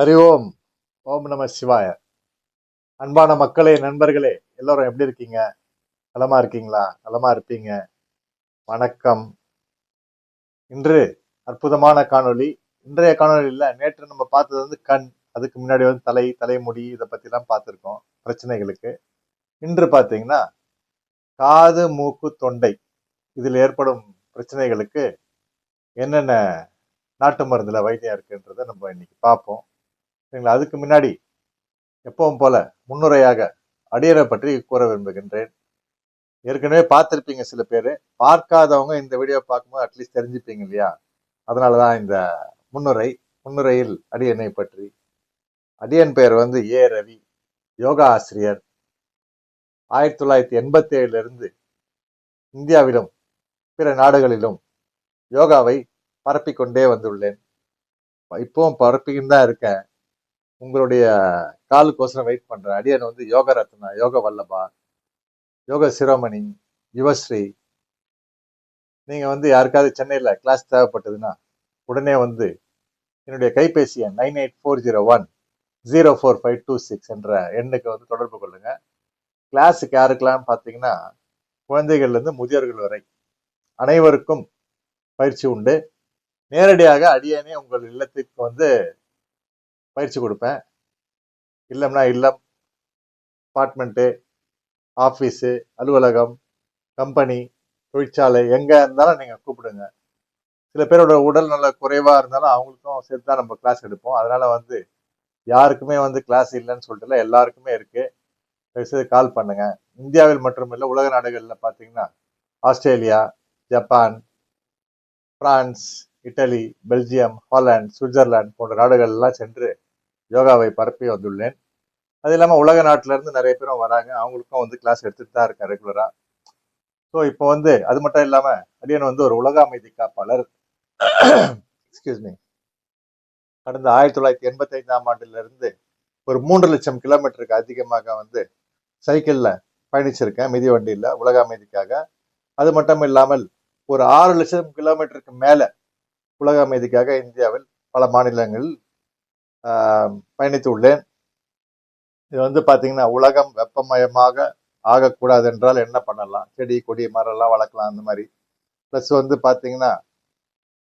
ஹரி ஓம். ஓம் நம சிவாய. அன்பான மக்களே நண்பர்களே எல்லோரும் எப்படி இருக்கீங்க? நலமா இருக்கீங்களா? நலமா இருப்பீங்க? வணக்கம். இன்று அற்புதமான காணொளி. இன்றைய காணொலியில் நேற்று நம்ம பார்த்தது வந்து கண். அதுக்கு முன்னாடி வந்து தலை தலைமுடி இதை பற்றிலாம் பார்த்துருக்கோம். பிரச்சனைகளுக்கு. இன்று பார்த்தீங்கன்னா காது மூக்கு தொண்டை. இதில் ஏற்படும் பிரச்சனைகளுக்கு என்னென்ன நாட்டு மருந்தில் வைத்தியம் இருக்குன்றதை நம்ம இன்னைக்கு பார்ப்போம். சரிங்களா அதுக்கு முன்னாடி எப்பவும் போல முன்னுரையாக அடியரை பற்றி கூற விரும்புகின்றேன். ஏற்கனவே பார்த்துருப்பீங்க சில பேர். பார்க்காதவங்க இந்த வீடியோ பார்க்கும்போது அட்லீஸ்ட் தெரிஞ்சுப்பீங்க இல்லையா? அதனால தான் இந்த முன்னுரை முன்னுரையில் அடியனை பற்றி. அடியன் பெயர் வந்து ஏ ரவி யோகா ஆசிரியர். ஆயிரத்தி தொள்ளாயிரத்தி எண்பத்தி ஏழுல இருந்து இந்தியாவிலும் பிற நாடுகளிலும் யோகாவை பரப்பிக்கொண்டே வந்துள்ளேன். இப்பவும் பரப்பிக்கின்னு தான் இருக்கேன். உங்களுடைய காலுக்கோசரம் வெயிட் பண்ணுறேன் அடியன் வந்து யோக ரத்னா யோக வல்லபா யோக சிரோமணி யுவஸ்ரீ. நீங்கள் வந்து யாருக்காவது சென்னையில் கிளாஸ் தேவைப்பட்டதுன்னா உடனே வந்து என்னுடைய கைபேசி எண் nine eight four zero one zero four five two six என்ற எண்ணுக்கு வந்து தொடர்பு கொள்ளுங்கள் கிளாஸுக்கு யாருக்கெல்லாம் பார்த்தீங்கன்னா குழந்தைகள்லேருந்து முதியோர்கள் வரை அனைவருக்கும் பயிற்சி உண்டு. நேரடியாக அடியேனே உங்கள் இல்லத்திற்கு வந்து பயிற்சி கொடுப்பேன். இல்லம்னா இல்லம் அப்பார்ட்மெண்ட்டு ஆஃபீஸு அலுவலகம் கம்பெனி தொழிற்சாலை எங்கே இருந்தாலும் நீங்கள் கூப்பிடுங்க. சில பேரோட உடல் நல குறைவாக இருந்தாலும் அவங்களுக்கும் சேர்த்து தான் நம்ம கிளாஸ் எடுப்போம். அதனால் வந்து யாருக்குமே வந்து கிளாஸ் இல்லைன்னு சொல்லிட்டு இல்லை எல்லாருக்குமே இருக்குது தயவுசெய்து கால் பண்ணுங்கள் இந்தியாவில் மட்டுமில்லை உலக நாடுகளில் பார்த்தீங்கன்னா Australia Japan France Italy Belgium Holland Switzerland போன்ற நாடுகள்லாம் சென்று யோகாவை பரப்பி வந்துள்ளேன். அது இல்லாமல் உலக நாட்டில இருந்து நிறைய பேரும் வராங்க. அவங்களுக்கும் வந்து கிளாஸ் எடுத்துகிட்டு தான் இருக்கேன் ரெகுலராக ஸோ இப்போ வந்து அது மட்டும் இல்லாமல் அடியன் வந்து ஒரு உலக அமைதி காப்பாளர் எக்ஸ்கியூஸ் மீ கடந்த ஆயிரத்தி தொள்ளாயிரத்தி எண்பத்தைந்தாம் ஆண்டிலிருந்து ஒரு மூன்று லட்சம் கிலோமீட்டருக்கு அதிகமாக வந்து சைக்கிளில் பயணிச்சிருக்கேன். மிதி வண்டியில் உலக அமைதிக்காக. அது மட்டும் இல்லாமல் ஒரு ஆறு லட்சம் கிலோமீட்டருக்கு மேலே உலக அமைதிக்காக இந்தியாவில் பல மாநிலங்களில் பயணித்து உள்ளேன் இது வந்து பார்த்தீங்கன்னா உலகம் வெப்பமயமாக ஆகக்கூடாது என்றால் என்ன பண்ணலாம்? செடி கொடி மரம்லாம் வளர்க்கலாம் அந்த மாதிரி. ப்ளஸ் வந்து பார்த்தீங்கன்னா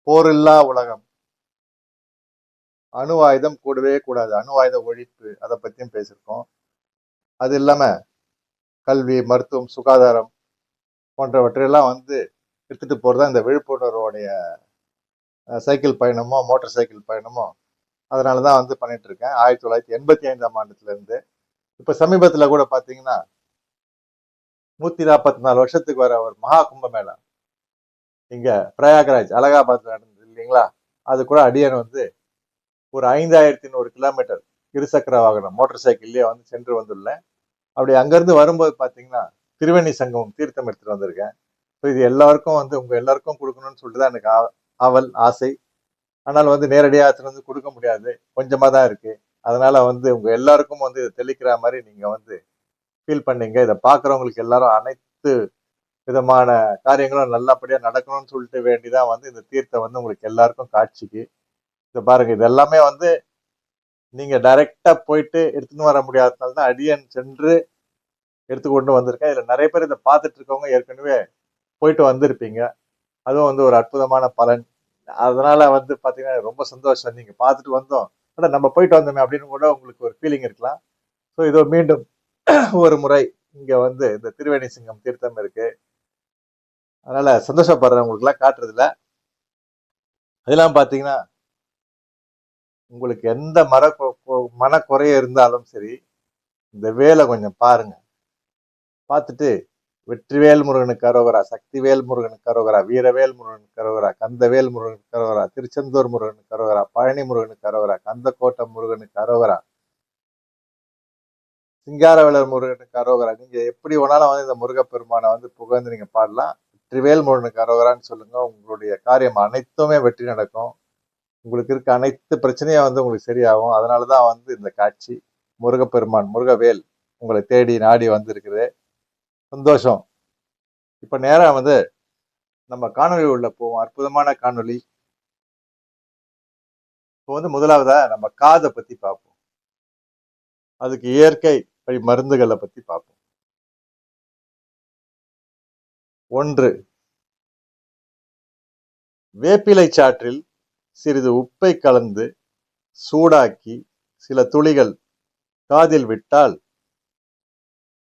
போரில்லா உலகம். அணு ஆயுதம் கூடவே கூடாது. அணு ஆயுத ஒழிப்பு அதை பற்றியும் பேசியிருக்கோம். அது இல்லாமல் கல்வி மருத்துவம் சுகாதாரம் போன்றவற்றையெல்லாம் வந்து எடுத்துகிட்டு போகிறது தான் இந்த விழிப்புணர்வோடைய சைக்கிள் பயணமோ மோட்டார் சைக்கிள் பயணமோ அதனால தான் வந்து பண்ணிட்டு இருக்கேன் ஆயிரத்தி தொள்ளாயிரத்தி எண்பத்தி ஐந்தாம் ஆண்டுலேருந்து இப்போ சமீபத்தில் கூட பார்த்தீங்கன்னா நூற்றி நாற்பத்தி நாலு வருஷத்துக்கு வர ஒரு மகா கும்பமேளா. இங்கே பிரயாகராஜ் அலகாபாத்ல நடந்தது இல்லைங்களா? அது கூட அடியன் வந்து ஒரு ஐந்தாயிரத்தி நூறு கிலோமீட்டர் இருசக்கர வாகனம் மோட்டார் சைக்கிள்லேயே வந்து சென்று வந்துள்ளேன். அப்படி அங்கேருந்து வரும்போது பார்த்தீங்கன்னா திருவேணி சங்கமம் தீர்த்தம் எடுத்துகிட்டு வந்திருக்கேன். ஸோ இது எல்லாருக்கும் வந்து உங்கள் எல்லாருக்கும் கொடுக்கணும்னு சொல்லிட்டு தான் எனக்கு ஆவல் ஆசை. ஆனால் வந்து நேரடியாக எடுத்துகிட்டு வந்து கொடுக்க முடியாது. கொஞ்சமாக தான் இருக்குது அதனால் வந்து உங்கள் எல்லாருக்கும் வந்து இதை தெளிக்கிற மாதிரி நீங்கள் வந்து ஃபீல் பண்ணீங்க. இதை பார்க்குறவங்களுக்கு எல்லாரும் அனைத்து விதமான காரியங்களும் நல்லபடியாக நடக்கணும்னு சொல்லிட்டு வேண்டிதான் வந்து இந்த தீர்த்தம் வந்து உங்களுக்கு எல்லாருக்கும் காட்சிக்கு. இதை பாருங்கள் இது எல்லாமே வந்து நீங்கள் டைரெக்டாக போயிட்டு எடுத்துன்னு வர முடியாததுனால தான் அடியன் சென்று எடுத்துக்கொண்டு வந்திருக்கேன். இதில் நிறைய பேர் இதை பார்த்துட்டு இருக்கவங்க ஏற்கனவே போயிட்டு வந்திருப்பீங்க. அதுவும் வந்து ஒரு அற்புதமான பலன். அதனால வந்து பார்த்தீங்கன்னா ரொம்ப சந்தோஷம். நீங்கள் பார்த்துட்டு வந்தோம். ஆனால் நம்ம போயிட்டு வந்தோமே அப்படின்னு கூட உங்களுக்கு ஒரு ஃபீலிங் இருக்கலாம். ஸோ இதோ மீண்டும் ஒரு முறை இங்கே வந்து இந்த திருவேணி சிங்கம் தீர்த்தம் இருக்கு. அதனால சந்தோஷப்படுறவங்களுக்குலாம் காட்டுறதில்ல. அதெல்லாம் பார்த்தீங்கன்னா உங்களுக்கு எந்த மர மனக்குறைய இருந்தாலும் சரி இந்த வேலை கொஞ்சம் பாருங்க. பார்த்துட்டு வெற்றிவேல் முருகனுக்கு கரோகரா சக்திவேல் முருகனுக்கு கரோகரா வீரவேல் முருகனுக்கு கரோகரா கந்தவேல் முருகனுக்கு கரோகரா திருச்செந்தூர் முருகனுக்கு கரோகரா பழனி முருகனுக்கு கரோகரா கந்தக்கோட்டம் முருகனுக்கு கரோகரா சிங்காரவேலர் முருகனுக்கு கரோகரா. நீங்க எப்படி வேணாலும் வந்து இந்த முருகப்பெருமானை வந்து புகழ்ந்து நீங்க பாடலாம். வெற்றிவேல் முருகனுக்கு அரோகரான்னு சொல்லுங்க. உங்களுடைய காரியம் அனைத்துமே வெற்றி நடக்கும். உங்களுக்கு இருக்க அனைத்து பிரச்சனையும் வந்து உங்களுக்கு சரியாகும். அதனால தான் வந்து இந்த காட்சி முருகப்பெருமான் முருகவேல் உங்களை தேடி நாடி வந்திருக்குது. சந்தோஷம். இப்போ நேரம் வந்து நம்ம காணொலி உள்ள போவோம் அற்புதமான காணொலி இப்போ வந்து முதலாவதா நம்ம காதை பத்தி பார்ப்போம். அதுக்கு இயற்கை வழி மருந்துகளை பத்தி பார்ப்போம். ஒன்று வேப்பிலை சாற்றில் சிறிது உப்பை கலந்து சூடாக்கி சில துளிகள் காதில் விட்டால்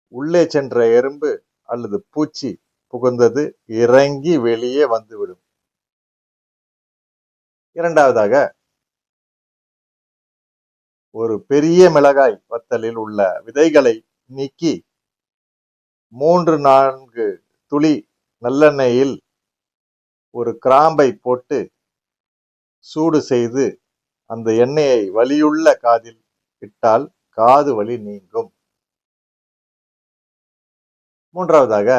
உள்ளே சென்ற எறும்பு அல்லது பூச்சி புகுந்தது இறங்கி வெளியே வந்துவிடும். இரண்டாவதாக ஒரு பெரிய மிளகாய் வத்தலில் உள்ள விதைகளை நீக்கி மூன்று நான்கு துளி நல்லெண்ணெயில் ஒரு கிராம்பை போட்டு சூடு செய்து அந்த எண்ணெயை வலியுள்ள காதில் இட்டால் காது வலி நீங்கும். மூன்றாவதாக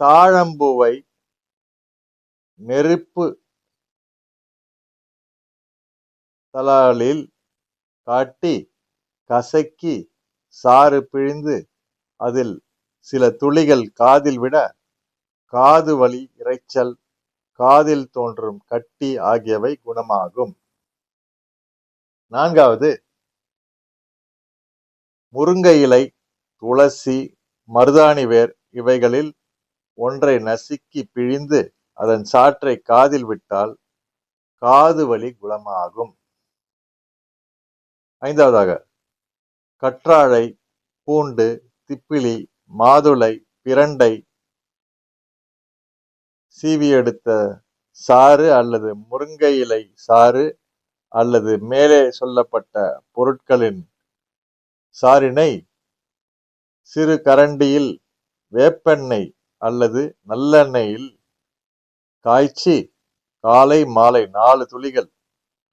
தாழம்பூவை நெருப்பு தலாலில் காட்டி கசக்கி சாறு பிழிந்து அதில் சில துளிகள் காதில் விட காது வலி இரைச்சல் காதில் தோன்றும் கட்டி ஆகியவை குணமாகும். நான்காவது முருங்கை இலை துளசி மருதாணி வேர் இவைகளில் ஒன்றை நசுக்கி பிழிந்து அதன் சாற்றை காதில் விட்டால் காது வலி குணமாகும். ஐந்தாவதாக கற்றாழை பூண்டு திப்பிலி மாதுளை பிரண்டை சீவி எடுத்த சாறு அல்லது முருங்கை இலை சாறு அல்லது மேலே சொல்லப்பட்ட பொருட்களின் சாறினை சிறு கரண்டியில் வேப்பெண்ணெய் அல்லது நல்லெண்ணெயில் காய்ச்சி காலை மாலை நாலு துளிகள்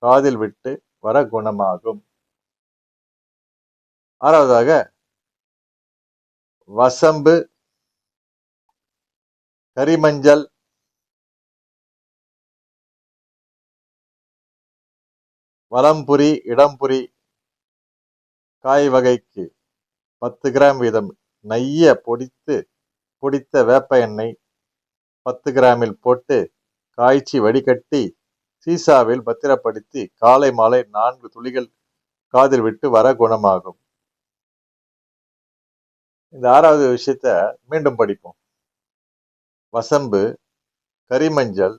காதில் விட்டு வர குணமாகும். ஆறாவதாக வசம்பு கரிமஞ்சள் வலம்புரி இடம்புரி காய் வகைக்கு பத்து கிராம் வீதம் நைய பொடித்து பொடித்த வேப்ப எண்ணெய் பத்து கிராமில் போட்டு காய்ச்சி வடிகட்டி சீசாவில் பத்திரப்படுத்தி காலை மாலை நான்கு துளிகள் காதில் விட்டு வர குணமாகும். இந்த ஆறாவது விஷயத்த மீண்டும் படிப்போம். வசம்பு கரிமஞ்சள்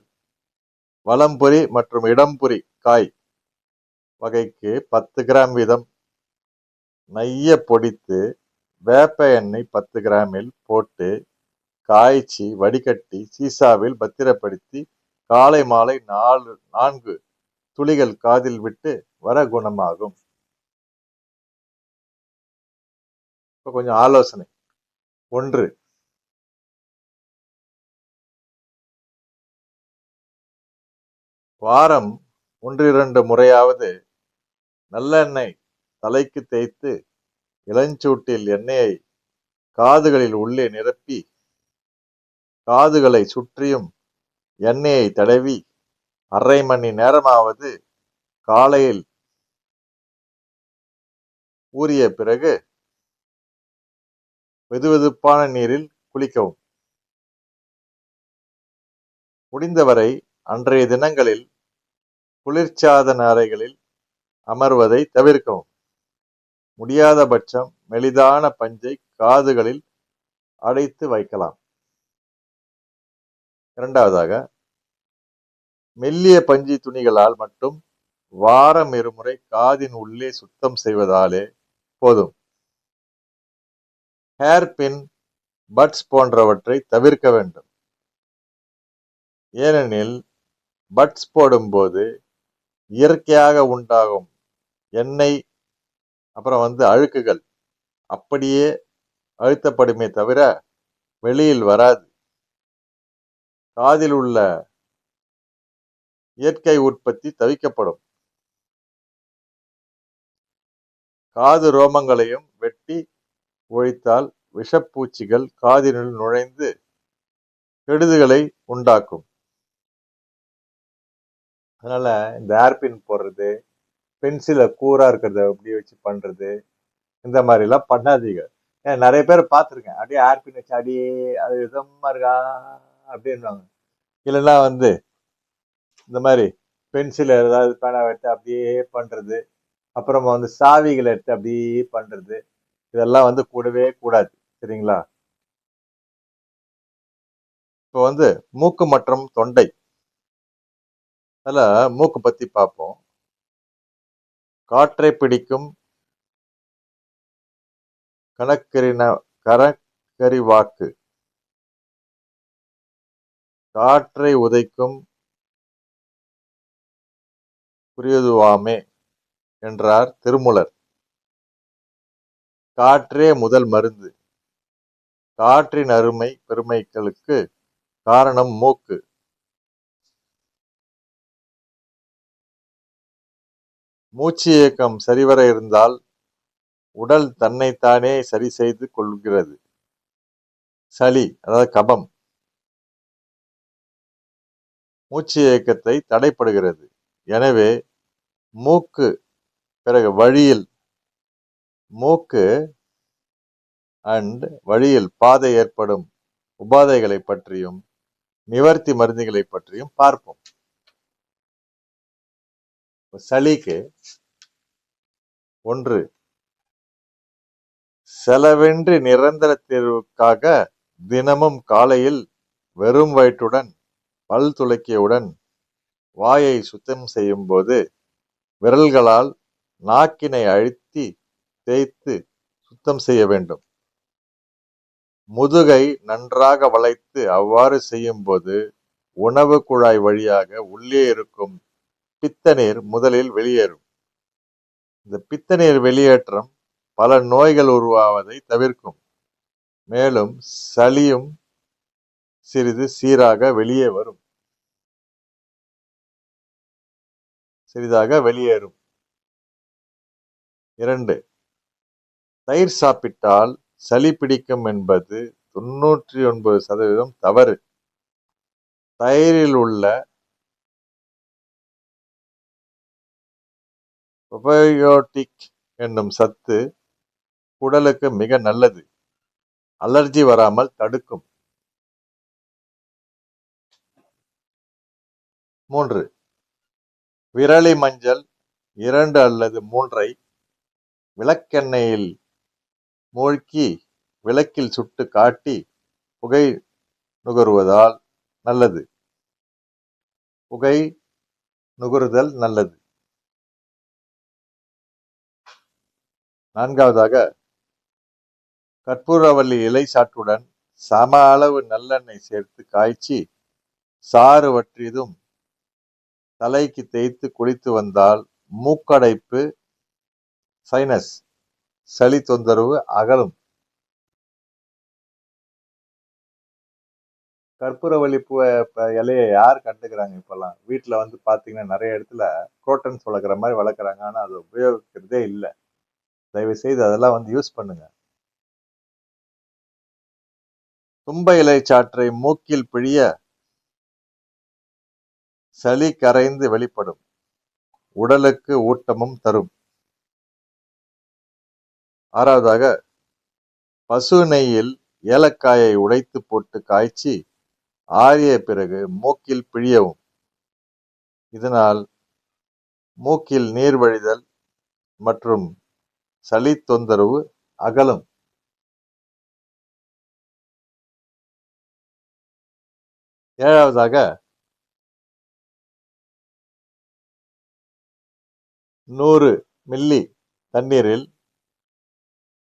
வலம்புரி மற்றும் இடம்புரி காய் வகைக்கு பத்து கிராம் வீதம் நைய பொடித்து வேப்ப எண்ணெய் பத்து கிராமில் போட்டு காய்ச்சி வடிகட்டி சீசாவில் பத்திரப்படுத்தி காலை மாலை நாலு நான்கு துளிகள் காதில் விட்டு வர குணமாகும். இப்போ கொஞ்சம் ஆலோசனை. ஒன்று வாரம் ஒன்றிரண்டு முறையாவது நல்லெண்ணெய் தலைக்கு தேய்த்து இளஞ்சூட்டில் எண்ணெயை காதுகளில் உள்ளே நிரப்பி காதுகளை சுற்றியும் எண்ணெயை தடவி அரை மணி நேரமாவது காலையில் ஊறிய பிறகு வெதுவெதுப்பான நீரில் குளிக்கவும். முடிந்தவரை அன்றைய தினங்களில் குளிர்ச்சாதன அறைகளில் அமர்வதை தவிர்க்கவும். முடியாத பட்சம் மெலிதான பஞ்சை காதுகளில் அடைத்து வைக்கலாம். இரண்டாவதாக மெல்லிய பஞ்சு துணிகளால் மட்டும் வாரம் இருமுறை காதின் உள்ளே சுத்தம் செய்வதாலே போதும். ஹேர் பின் பட்ஸ் போன்றவற்றை தவிர்க்க வேண்டும். ஏனெனில் பட்ஸ் போடும்போது இயற்கையாக உண்டாகும் எண்ணெய் அப்புறம் வந்து அழுக்குகள். அப்படியே அழுத்தப்படுமே தவிர வெளியில் வராது. காதில் உள்ள இயற்கை உற்பத்தி தவிக்கப்படும். காது ரோமங்களையும் வெட்டி ஒழித்தால் விஷப்பூச்சிகள் காதினுள் நுழைந்து கெடுதுகளை உண்டாக்கும். அதனால இந்த ஏர்பின் போடுறது பென்சிலை கூரா இருக்கிறத அப்படி வச்சு பண்றது. இந்த மாதிரி எல்லாம் பண்ணாதீங்க. ஏன் நிறைய பேர் பார்த்துருக்கேன். அப்படியே ஆர்பின் வச்சு அடியே அது இதமா இருக்கா அப்படின்வாங்க இல்லைன்னா வந்து இந்த மாதிரி பென்சில் ஏதாவது பேனா எடுத்து அப்படியே பண்றது. அப்புறமா வந்து சாவிகளை எடுத்து அப்படியே பண்றது. இதெல்லாம் வந்து கூடவே கூடாது. சரிங்களா? இப்போ வந்து மூக்கு மற்றும் தொண்டை. அதில் மூக்கு பற்றி பார்ப்போம். காற்றை பிடிக்கும் கணக்கரின கரக்கரிவாக்கு காற்றை உதைக்கும் புரியுதுவாமே என்றார் திருமுலர். காற்றே முதல் மருந்து. காற்றின் அருமை பெருமைகளுக்கு காரணம் மூக்கு. மூச்சு இயக்கம் சரிவர இருந்தால் உடல் தன்னைத்தானே சரி செய்து கொள்கிறது. சளி அதாவது கபம் மூச்சு இயக்கத்தை தடைப்படுகிறது. எனவே மூக்கு பிறகு வழியில் மூக்கு அண்ட் வழியில் பாதை ஏற்படும் உபாதைகளை பற்றியும் நிவர்த்தி மருந்துகளை பற்றியும் பார்ப்போம். சளிக்கு ஒன்று செலவின்றி நிரந்தர தீர்வுக்காக தினமும் காலையில் வெறும் வயிற்றுடன் பல் துளக்கியவுடன் வாயை சுத்தம் செய்யும் போது விரல்களால் நாக்கினை அழுத்தி தேய்த்து சுத்தம் செய்ய வேண்டும். முதுகை நன்றாக வளைத்து அவ்வாறு செய்யும் போது உணவு குழாய் வழியாக உள்ளே இருக்கும் பித்த நீர் முதலில் வெளியேறும். இந்த பித்தநீர் வெளியேற்றம் பல நோய்கள் உருவாவதை தவிர்க்கும். மேலும் சளியும் சிறிது சீராக வெளியே வரும். சிறிதாக வெளியேறும். இரண்டு தயிர் சாப்பிட்டால் சளி பிடிக்கும் என்பது தொன்னூற்றி ஒன்பது சதவீதம் தவறு. தயிரில் உள்ள ப்ரொபயோட்டிக் என்னும் சத்து உடலுக்கு மிக நல்லது. அலர்ஜி வராமல் தடுக்கும். மூன்று. விரலி மஞ்சள் இரண்டு அல்லது மூன்றை விளக்கெண்ணெயில் மூழ்கி விளக்கில் சுட்டு காட்டி புகை நுகருவதால் நல்லது. புகை நுகருதல் நல்லது. நான்காவதாக கற்பூரவல்லி இலை சாற்றுடன் சம அளவு நல்லெண்ணெய் சேர்த்து காய்ச்சி சாறு வற்றியதும் தலைக்கு தேய்த்து குளித்து வந்தால் மூக்கடைப்பு சைனஸ் சளி தொந்தரவு அகலும். கற்பூரவள்ளி பூ இலையை யார் கண்டுக்கிறாங்க இப்போல்லாம்? வீட்டில் வந்து பார்த்தீங்கன்னா நிறைய இடத்துல குரோட்டன்ஸ் வளர்க்குற மாதிரி வளர்க்குறாங்க. ஆனால் அதை உபயோகிக்கிறதே இல்லை. தயவு செய்து அதெல்லாம் வந்து யூஸ் பண்ணுங்க. தும்ப இலை சாற்றை மூக்கில் பிழிய சளி கரைந்து வெளிப்படும். உடலுக்கு ஊட்டமும் தரும். ஆறாவதாக பசு நெய்யில் ஏலக்காயை உடைத்து போட்டு காய்ச்சி ஆறிய பிறகு மூக்கில் பிழியவும். இதனால் மூக்கில் நீர் வழிதல் மற்றும் சளி தொந்தரவு அகலும். ஏழாவதாக நூறு மில்லி தண்ணீரில்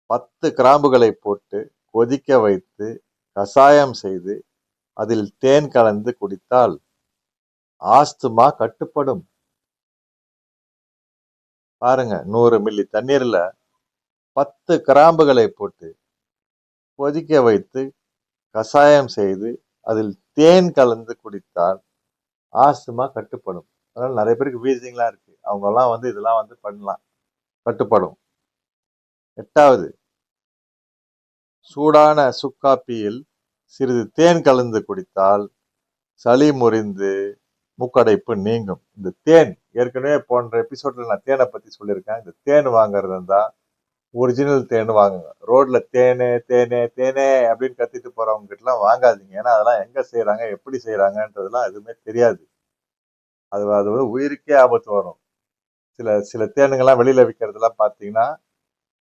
பத்து கிராம்புகளை போட்டு கொதிக்க வைத்து கசாயம் செய்து அதில் தேன் கலந்து குடித்தால் ஆஸ்துமா கட்டுப்படும். பாருங்க நூறு மில்லி தண்ணீர்ல பத்து கிராம்புகளை போட்டு கொதிக்க வைத்து கசாயம் செய்து அதில் தேன் கலந்து குடித்தால் ஆஸ்துமா கட்டுப்படும். அதனால நிறைய பேருக்கு வீசிங்லாம் இருக்கு. அவங்கெல்லாம் வந்து இதெல்லாம் வந்து பண்ணலாம். கட்டுப்படும். எட்டாவது சூடான சுக்காப்பியில் சிறிது தேன் கலந்து குடித்தால் சளி முறிந்து மூக்கடைப்பு நீங்கும். இந்த தேன் ஏற்கனவே போன்ற எபிசோட்ல நான் தேனை பத்தி சொல்லியிருக்கேன். இந்த தேன் வாங்குறது தான் ஒரிஜினல் தேன் வாங்குங்க. ரோட்ல தேனே தேனே தேனே அப்படின்னு கத்திட்டு போறவங்க கிட்டலாம் வாங்காதீங்க. ஏன்னா அதெல்லாம் எங்க செய்யறாங்க எப்படி செய்யறாங்கன்றதுலாம் எதுவுமே தெரியாது. அது அது வந்து உயிருக்கே ஆபத்து வரும். சில சில தேனுங்கெல்லாம் வெளியில விற்கிறதுலாம் பார்த்தீங்கன்னா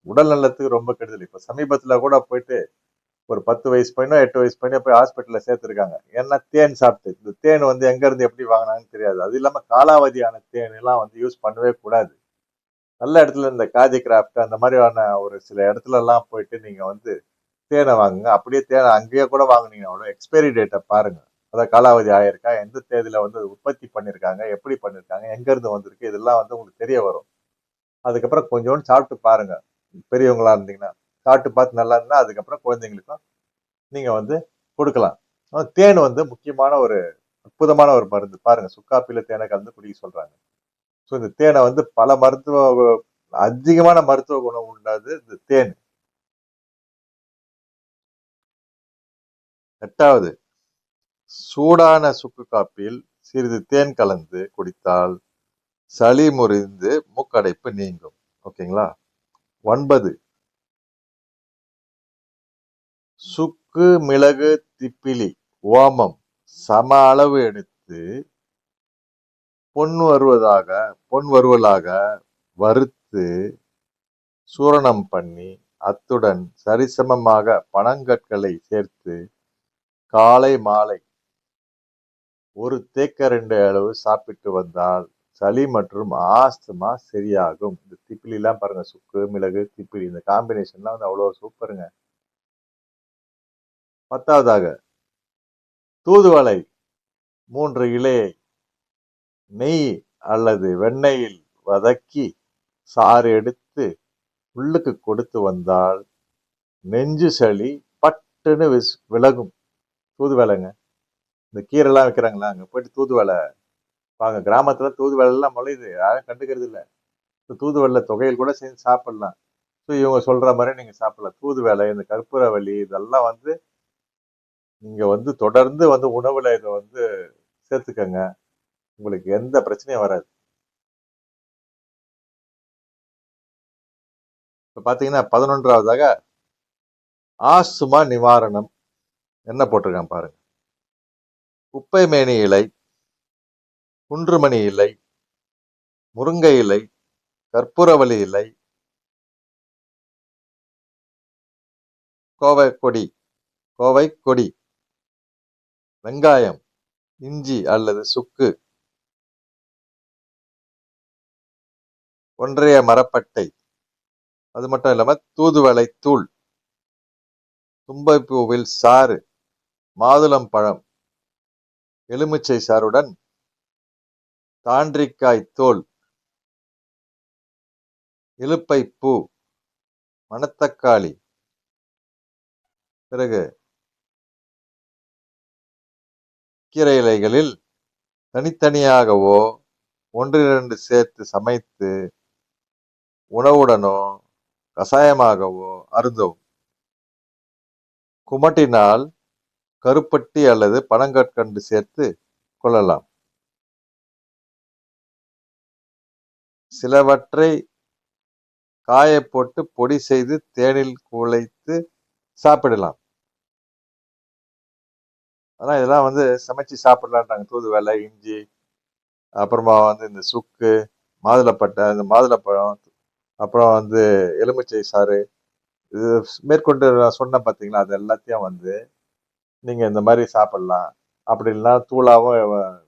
உடல் நலத்துக்கு ரொம்ப கெடுதல். இப்போ சமீபத்தில் கூட போயிட்டு ஒரு பத்து வயசு பையனோ எட்டு வயசு பையனோ போய் ஹாஸ்பிட்டலில் சேர்த்துருக்காங்க. ஏன்னா தேன் சாப்பிட்டு இந்த தேன் வந்து எங்கேருந்து எப்படி வாங்கினாங்கன்னு தெரியாது. அது இல்லாமல் காலாவதியான தேன் எல்லாம் வந்து யூஸ் பண்ணவே கூடாது. நல்ல இடத்துல இந்த காதி கிராஃப்ட் அந்த மாதிரியான ஒரு சில இடத்துல எல்லாம் போயிட்டு நீங்க வந்து தேனை வாங்குங்க. அப்படியே தேனை அங்கேயே கூட வாங்குனீங்கன்னா கூட எக்ஸ்பைரி டேட்டை பாருங்க. அதான் காலாவதி ஆயிருக்கா? எந்த தேதியில வந்து உற்பத்தி பண்ணியிருக்காங்க எப்படி பண்ணியிருக்காங்க எங்கேருந்து வந்திருக்கு? இதெல்லாம் வந்து உங்களுக்கு தெரிய வரும். அதுக்கப்புறம் கொஞ்சோண்டு சாப்பிட்டு பாருங்க. பெரியவங்களா இருந்தீங்கன்னா சாப்பிட்டு பார்த்து நல்லா இருந்தா அதுக்கப்புறம் குழந்தைங்களுக்கும் நீங்க வந்து கொடுக்கலாம். தேன் வந்து முக்கியமான ஒரு அற்புதமான ஒரு மருந்து. பாருங்க சுக்காப்பில தேனை கலந்து குடிக்க சொல்றாங்க. ஸோ இந்த தேனை வந்து பல மருத்துவ அதிகமான மருத்துவ குணம் உள்ளது இந்த தேன். எட்டாவது சூடான சுக்கு காப்பியில் சிறிது தேன் கலந்து குடித்தால் சளி முறிந்து மூக்கடைப்பு நீங்கும். ஓகேங்களா? ஒன்பது சுக்கு மிளகு திப்பிலி ஓமம் சம அளவு எடுத்து பொன் வருவதாக பொன் வருவலாக வறுத்து சூரணம் பண்ணி அத்துடன் சரிசமமாக பனங்கற்களை சேர்த்து காலை மாலை ஒரு தேக்கரண்டு அளவு சாப்பிட்டு வந்தால் சளி மற்றும் ஆஸ்துமா சரியாகும். இந்த திப்பிலிலாம் பாருங்க சுக்கு மிளகு திப்பிலி இந்த காம்பினேஷன்லாம் வந்து அவ்வளோ சூப்பருங்க பத்தாவதாக தூதுவளை மூன்று இலையை நெய் அல்லது வெண்ணெயில் வதக்கி சாறு எடுத்து உள்ளுக்கு கொடுத்து வந்தால் நெஞ்சு சளி பட்டுன்னு விஸ் விலகும். தூதுவலைங்க. இந்த கீரைலாம் வைக்கிறாங்களா? அங்கே போயிட்டு தூதுவலை வாங்க. கிராமத்தில் தூதுவளை எல்லாம் முளையுது. யாரும் கண்டுக்கிறது இல்லை. இந்த தூதுவளை தொகையில் கூட சேர்ந்து சாப்பிட்லாம். ஸோ இவங்க சொல்கிற மாதிரி நீங்கள் சாப்பிடலாம். தூதுவலை இந்த கற்பூரவலி இதெல்லாம் வந்து நீங்கள் வந்து தொடர்ந்து வந்து உணவில் இதை வந்து சேர்த்துக்கங்க. உங்களுக்கு எந்த பிரச்சனையும் வராது. இப்போ பாத்தீங்கன்னா பதினொன்றாவதாக ஆசுமா நிவாரணம் என்ன போட்டிருக்கான் பாருங்க. குப்பைமேனி இலை குன்றுமணி இலை முருங்கை இலை கற்பூரவள்ளி இலை கோவை கொடி கோவை கொடி வெங்காயம் இஞ்சி அல்லது சுக்கு ஒன்றைய மரப்பட்டை. அது மட்டும் இல்லாமல் தூதுவளை தூள். தும்பைப்பூவில் சாறு மாதுளம் பழம் எலுமிச்சை சாறுடன் தாண்டிக்காய் தோல் இலுப்பை பூ மணத்தக்காளி. பிறகு கீரை இலைகளில் தனித்தனியாகவோ ஒன்றிரண்டு சேர்த்து சமைத்து உணவுடனோ கசாயமாகவோ அருந்தவும். குமட்டினால் கருப்பட்டி அல்லது பனங்கற்கண்டு சேர்த்து கொள்ளலாம். சிலவற்றை காய போட்டு பொடி செய்து தேனில் குழைத்து சாப்பிடலாம். ஆனா இதெல்லாம் வந்து சமைச்சு சாப்பிடலான்றாங்க தூதுவளை இஞ்சி அப்புறமா வந்து இந்த சுக்கு மாதுளப்பட்டை இந்த மாதுளப்பழம் அப்புறம் வந்து எலுமிச்சை சாறு இது மேற்கொண்டு நான் சொன்னேன் பார்த்தீங்களா அது எல்லாத்தையும் வந்து நீங்கள் இந்த மாதிரி சாப்பிட்லாம். அப்படி இல்லைன்னா தூளாகவும்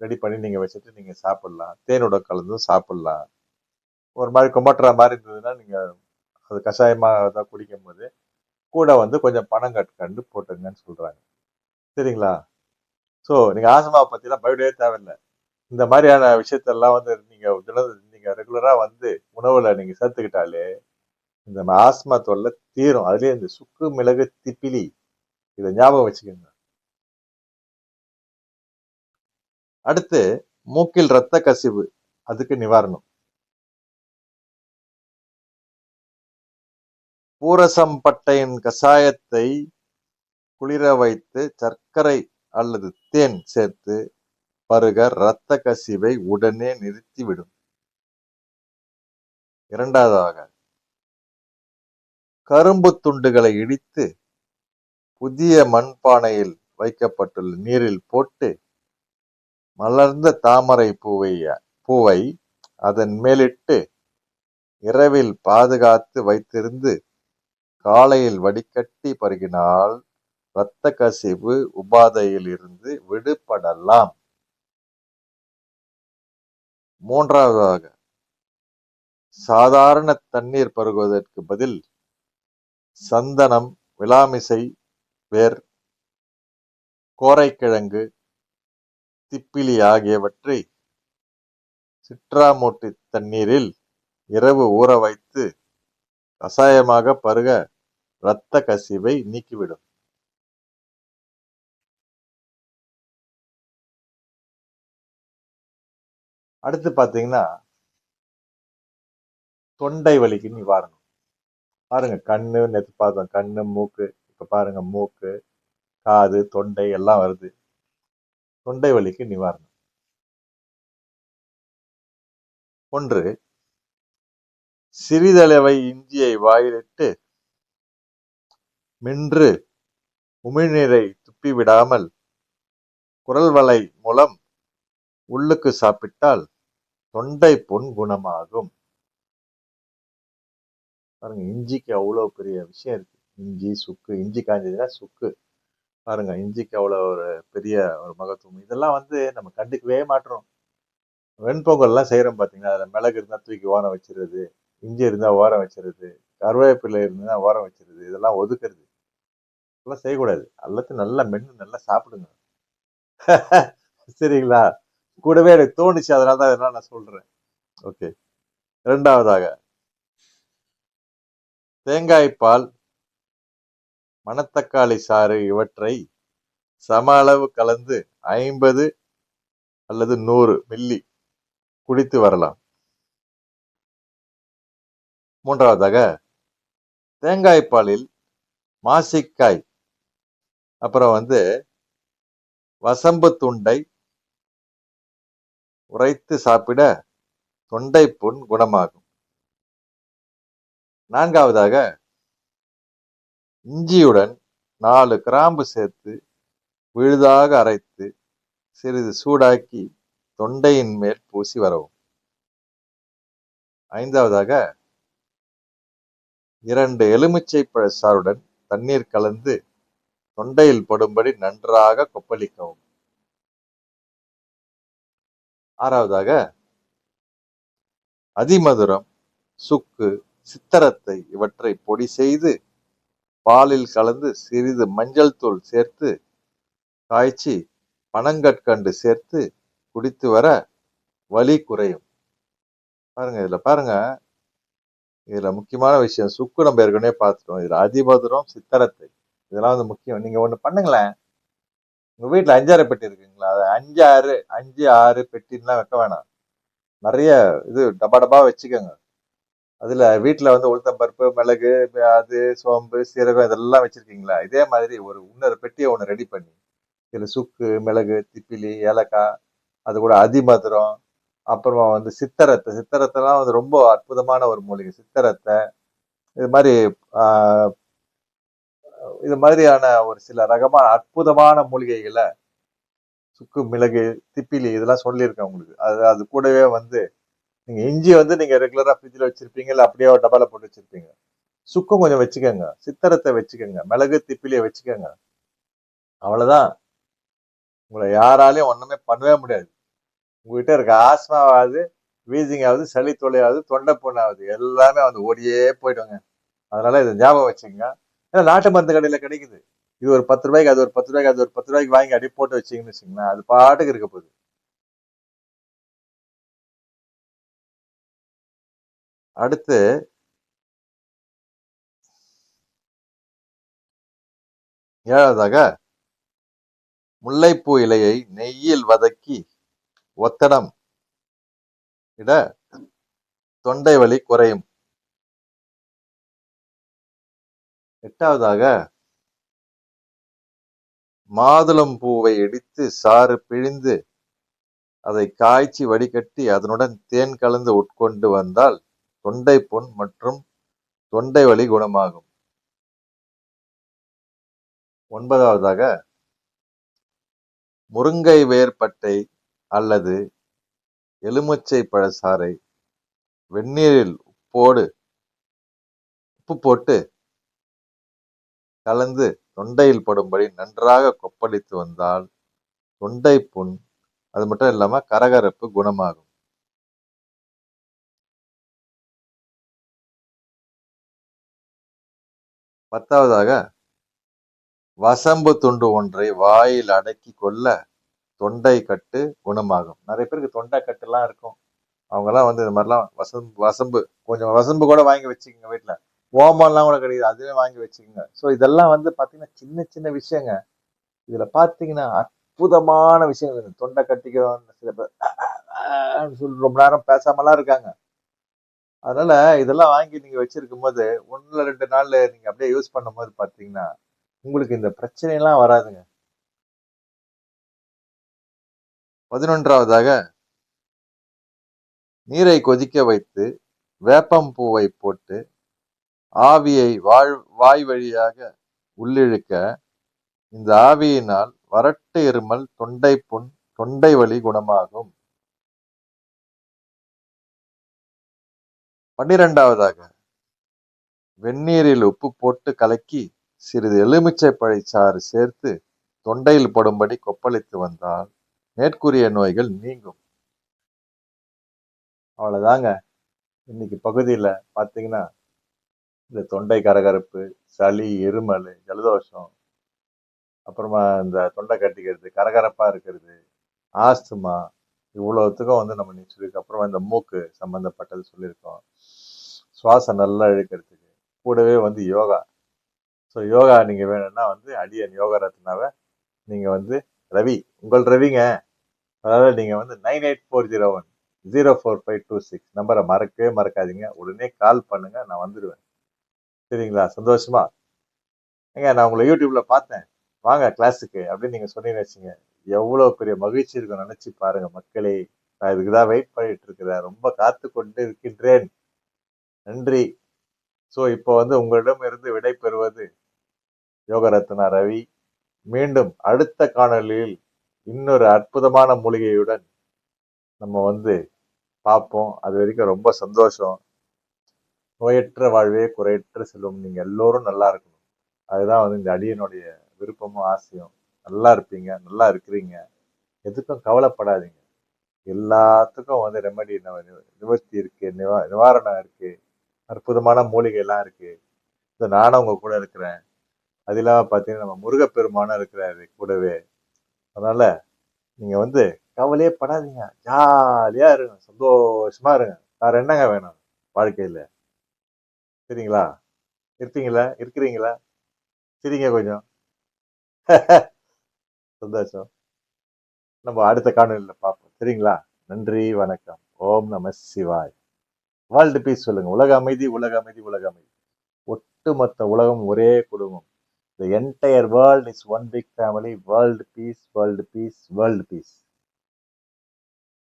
ரெடி பண்ணி நீங்கள் வச்சுட்டு நீங்கள் சாப்பிட்லாம். தேனோட கலந்தும் சாப்பிட்லாம். ஒரு மாதிரி குமட்டுற மாதிரி இருந்ததுன்னா நீங்கள் அது கஷாயமாக தான் குடிக்கும் போது கூட வந்து கொஞ்சம் பணம் கண்டு போட்டுங்கன்னு சொல்கிறாங்க சரிங்களா? ஸோ நீங்கள் ஆசமாவை பற்றிலாம் பயப்படவே தேவையில்லை. இந்த மாதிரியான விஷயத்தெல்லாம் வந்து நீங்கள் தினம் நீங்கள் ரெகுலராக வந்து உணவில் நீங்கள் சேர்த்துக்கிட்டாலே இந்த ஆஸ்மா தொல்லை தீரும். அதுலேயே இந்த சுக்கு மிளகு திப்பிலி இதை ஞாபகம் வச்சுக்கோங்க. அடுத்து மூக்கில் இரத்த கசிவு. அதுக்கு நிவாரணம். பூரசம்பட்டையின் கஷாயத்தை குளிர வைத்து சர்க்கரை அல்லது தேன் சேர்த்து பருக இரத்த கசிவை உடனே நிறுத்திவிடும். இரண்டாவதாக கரும்பு துண்டுகளை இடித்து புதிய மண்பானையில் வைக்கப்பட்டுள்ள நீரில் போட்டு மலர்ந்த தாமரை பூவை பூவை அதன் மேலிட்டு இரவில் பாதுகாத்து வைத்திருந்து காலையில் வடிகட்டி பருகினால் இரத்த கசிவு உபாதையில் இருந்து விடுபடலாம். மூன்றாவதாக சாதாரண தண்ணீர் பருகுவதற்கு பதில் சந்தனம் விளாமிசை வேர் கோரைக்கிழங்கு திப்பிலி ஆகியவற்றை சிட்ராமூட்டி தண்ணீரில் இரவு ஊற வைத்து கசாயமாக பருக இரத்த கசிவை நீக்கிவிடும். அடுத்து பார்த்தீங்கன்னா தொண்டை வலிக்கு நிவாரணம் பாருங்க கண்ணு நேற்று பார்த்தோம் கண்ணு மூக்கு இப்ப பாருங்க மூக்கு காது தொண்டை எல்லாம் வருது. தொண்டை வலிக்கு நிவாரணம் ஒன்று சிறிதளவை இஞ்சியை வாயிலிட்டு மின்று உமிழ்நீரை துப்பி விடாமல் குரல் வலை மூலம் உள்ளுக்கு சாப்பிட்டால் தொண்டை புண் குணமாகும். பாருங்க இஞ்சிக்கு அவ்வளோ பெரிய விஷயம் இருக்கு. இஞ்சி சுக்கு இஞ்சி காஞ்சதுன்னா சுக்கு. பாருங்க இஞ்சிக்கு அவ்வளோ ஒரு பெரிய ஒரு மகத்துவம். இதெல்லாம் வந்து நம்ம கண்டுக்கவே மாட்டுறோம் வெண்பொங்கல்லாம் செய்கிறோம் பார்த்தீங்கன்னா அதில் மிளகு இருந்தால் தூக்கி ஓரம் வச்சிருது இஞ்சி இருந்தால் ஓரம் வச்சிருது கருவேப்பிலை இருந்தால் ஓரம் வச்சிருது இதெல்லாம் ஒதுக்குறது. இதெல்லாம் செய்யக்கூடாது. எல்லாத்தையும் நல்லா மென்று நல்லா சாப்பிடுங்க. சரிங்களா? கூடவே எனக்கு தோணுச்சு அதனால தான் அதனால நான் சொல்கிறேன் ஓகே. ரெண்டாவதாக. தேங்காய் பால் மணத்தக்காளி சாறு இவற்றை சம அளவு கலந்து ஐம்பது அல்லது நூறு மில்லி குடித்து வரலாம். மூன்றாவதாக தேங்காய் பாலில் மாசிக்காய் அப்புறம் வந்து வசம்பு துண்டை உரைத்து சாப்பிட தொண்டை புண் குணமாகும். நான்காவதாக இஞ்சியுடன் நாலு கிராம்பு சேர்த்து விழுதாக அரைத்து சிறிது சூடாக்கி தொண்டையின் மேல் பூசி வரவும். ஐந்தாவதாக இரண்டு எலுமிச்சை பழ சாறுடன் தண்ணீர் கலந்து தொண்டையில் படும்படி நன்றாக கொப்பளிக்கவும். ஆறாவதாக அதிமதுரம் சுக்கு சித்தரத்தை இவற்றை பொடி செய்து பாலில் கலந்து சிறிது மஞ்சள் தூள் சேர்த்து காய்ச்சி பனங்கற்கண்டு சேர்த்து குடித்து வர வலி குறையும். பாருங்க இதில் பாருங்க. இதில் முக்கியமான விஷயம் சுக்கு நம்ம ஏற்கனவே பார்த்துட்டோம். இதில் அதிபதுரம் சித்தரத்தை. இதெல்லாம் வந்து முக்கியம். நீங்கள் ஒன்று பண்ணுங்களேன். உங்கள் வீட்டில் அஞ்சாறு பெட்டி இருக்குங்களா? அது அஞ்சு ஆறு அஞ்சு ஆறு பெட்டின்லாம் வைக்க வேணாம். நிறைய இது டபா டபா வச்சுக்கோங்க. அதில் வீட்டில் வந்து உளுத்தம்பருப்பு மிளகு அது சோம்பு சீரகம் இதெல்லாம் வச்சுருக்கீங்களா? இதே மாதிரி ஒரு இன்னொரு பெட்டியை ஒன்று ரெடி பண்ணி இதில் சுக்கு மிளகு திப்பிலி ஏலக்காய் அது கூட அதிமதுரம் அப்புறமா வந்து சித்தரத்தை சித்தரத்தைலாம் வந்து ரொம்ப அற்புதமான ஒரு மூலிகை சித்தரத்தை. இது மாதிரி இது மாதிரியான ஒரு சில ரகமான அற்புதமான மூலிகைகளை சுக்கு மிளகு திப்பிலி இதெல்லாம் சொல்லியிருக்கேன் உங்களுக்கு. அது அது கூடவே வந்து நீங்க இஞ்சி வந்து நீங்க ரெகுலராக ஃப்ரிட்ஜில் வச்சிருப்பீங்க இல்ல அப்படியே ஒரு டப்பால போட்டு வச்சிருப்பீங்க. சுக்கும் கொஞ்சம் வச்சுக்கோங்க. சித்தரத்தை வச்சுக்கோங்க. மிளகு திப்பிலியை வச்சுக்கோங்க. அவ்வளோதான் உங்களை யாராலையும் ஒண்ணுமே பண்ணவே முடியாது. உங்ககிட்ட இருக்க ஆஸ்மாவாவது வீசிங் ஆகுது சளி தொலையாவது தொண்டை புண்ணாகுது எல்லாமே வந்து ஓடியே போயிடுவாங்க அதனால இதை ஞாபகம் வச்சுக்கோங்க. ஏன்னா நாட்டு மருந்து கடையில் கிடைக்குது. இது ஒரு பத்து ரூபாய்க்கு அது ஒரு பத்து ரூபாய்க்கு அது ஒரு பத்து ரூபாய்க்கு வாங்கி அடி போட்டு வச்சீங்கன்னு வச்சுங்களேன் அது பாட்டுக்கு இருக்க போகுது. அடுத்து ஏழாவதாக முல்லைப்பூ இலையை நெய்யில் வதக்கி ஒத்தடம் இட தொண்டை வலி குறையும். எட்டாவதாக மாதுளம் பூவை இடித்து சாறு பிழிந்து அதை காய்ச்சி வடிகட்டி அதனுடன் தேன் கலந்து உட்கொண்டு வந்தால் தொண்டை புண் மற்றும் தொண்டை வலி குணமாகும். ஒன்பதாவதாக முருங்கை வேர் பட்டை அல்லது எலுமிச்சை பழசாறை வெந்நீரில் உப்போடு உப்பு போட்டு கலந்து தொண்டையில் படும்படி நன்றாக கொப்பளித்து வந்தால் தொண்டை புண் அது மட்டும் இல்லாமல் கரகரப்பு குணமாகும். பத்தாவதாக வசம்பு துண்டு ஒன்றை வாயில் அடக்கி கொள்ள தொண்டை கட்டு குணமாகும் நிறைய பேருக்கு தொண்டை கட்டுலாம் இருக்கும் அவங்கெல்லாம் வந்து இந்த மாதிரிலாம் வசம்பு வசம்பு கொஞ்சம் வசம்பு கூட வாங்கி வச்சுக்கோங்க வீட்டில் ஓமம்லாம் கூட கிடையாது அதுவே வாங்கி வச்சுக்கோங்க ஸோ இதெல்லாம் வந்து பார்த்தீங்கன்னா சின்ன சின்ன விஷயங்க இதில் பார்த்தீங்கன்னா அற்புதமான விஷயம் தொண்டை கட்டிக்கிறோம் சில பேர் சொல்லி ரொம்ப நேரம் பேசாமலாம் இருக்காங்க அதனால இதெல்லாம் வாங்கி நீங்க வச்சிருக்கும் போது ஒன்னுல ரெண்டு நாள்ல நீங்க அப்படியே யூஸ் பண்ணும்போது பாத்தீங்கன்னா உங்களுக்கு இந்த பிரச்சனையெல்லாம் வராதுங்க. பதினொன்றாவதாக நீரை கொதிக்க வைத்து வேப்பம் பூவை போட்டு ஆவியை வாழ் வாய் வழியாக உள்ளிழுக்க இந்த ஆவியினால் வறட்டு இருமல் தொண்டை புண் தொண்டை வலி குணமாகும். பன்னிரெண்டாவதாக வெந்நீரில் உப்பு போட்டு கலக்கி சிறிது எலுமிச்சை பழைச்சாறு சேர்த்து தொண்டையில் படும்படி கொப்பளித்து வந்தால் மேற்கூறிய நோய்கள் நீங்கும். அவ்வளவுதாங்க. இன்னைக்கு பகுதியில் பார்த்தீங்கன்னா இந்த தொண்டை கரகரப்பு சளி இருமல் ஜலதோஷம் அப்புறமா இந்த தொண்டை கட்டிக்கிறது கரகரப்பாக இருக்கிறது ஆஸ்துமா இவ்வளோத்துக்கும் வந்து நம்ம நீச்சலுக்கு அப்புறம் இந்த மூக்கு சம்மந்தப்பட்டது சொல்லியிருக்கோம். சுவாசம் நல்லா இழுக்கிறதுக்கு. கூடவே வந்து யோகா. ஸோ யோகா நீங்கள் வேணும்னா வந்து அடியன் யோகா ரத்னாவை நீங்கள் வந்து ரவி உங்கள் ரவிங்க. அதாவது நீங்கள் வந்து nine eight four zero one zero four five two six நம்பரை மறக்கவே மறக்காதீங்க. உடனே கால் பண்ணுங்க நான் வந்துடுவேன். சரிங்களா? சந்தோஷமா? ஏங்க நான் உங்களை யூடியூப்ல பார்த்தேன். வாங்க கிளாஸுக்கு அப்படின்னு நீங்கள் சொன்னீங்கன்னு வச்சுங்க எவ்வளோ பெரிய மகிழ்ச்சி இருக்கும் நினச்சி பாருங்க மக்களே. நான் இதுக்கு தான் வெயிட் பண்ணிட்டு இருக்கிறேன். ரொம்ப காத்து கொண்டு இருக்கின்றேன். நன்றி. ஸோ இப்போ வந்து உங்களிடம் இருந்து விடை பெறுவது யோகரத்னா ரவி. மீண்டும் அடுத்த காணொலியில் இன்னொரு அற்புதமான மூலிகையுடன் நம்ம வந்து பார்ப்போம். அது வரைக்கும் ரொம்ப சந்தோஷம். நோயற்ற வாழ்வே குறையற்ற செல்வம். நீங்கள் எல்லோரும் நல்லா இருக்கணும். அதுதான் வந்து இந்த அடியனுடைய விருப்பமும் ஆசையும். நல்லா இருப்பீங்க. நல்லா இருக்கிறீங்க. எதுக்கும் கவலைப்படாதீங்க. எல்லாத்துக்கும் வந்து ரெமடி நிவர்த்தி இருக்கு. நிவா நிவாரணம் இருக்குது அற்புதமான மூலிகையெல்லாம் இருக்குது இந்த நானும் அவங்க கூட இருக்கிறேன். அது இல்லாமல் பார்த்தீங்கன்னா நம்ம முருகப்பெருமானம் இருக்கிறாரு கூடவே. அதனால் நீங்கள் வந்து கவலையே படாதீங்க. ஜாலியாக இருங்க. சந்தோஷமாக இருங்க. வேறு என்னங்க வேணும் வாழ்க்கையில்? சரிங்களா? இருப்பீங்களா? இருக்கிறீங்களா? சரிங்க கொஞ்சம். சந்தோஷம். நம்ம அடுத்த காணொலியில் பார்ப்போம். சரிங்களா? நன்றி வணக்கம். ஓம் நம சிவாய். வேர்ல்டு பீஸ் சொல்லுங்க. உலக அமைதி உலக அமைதி உலக அமைதி. ஒட்டுமொத்த உலகம் ஒரே குடும்பம். The entire world is one big family world peace world peace world peace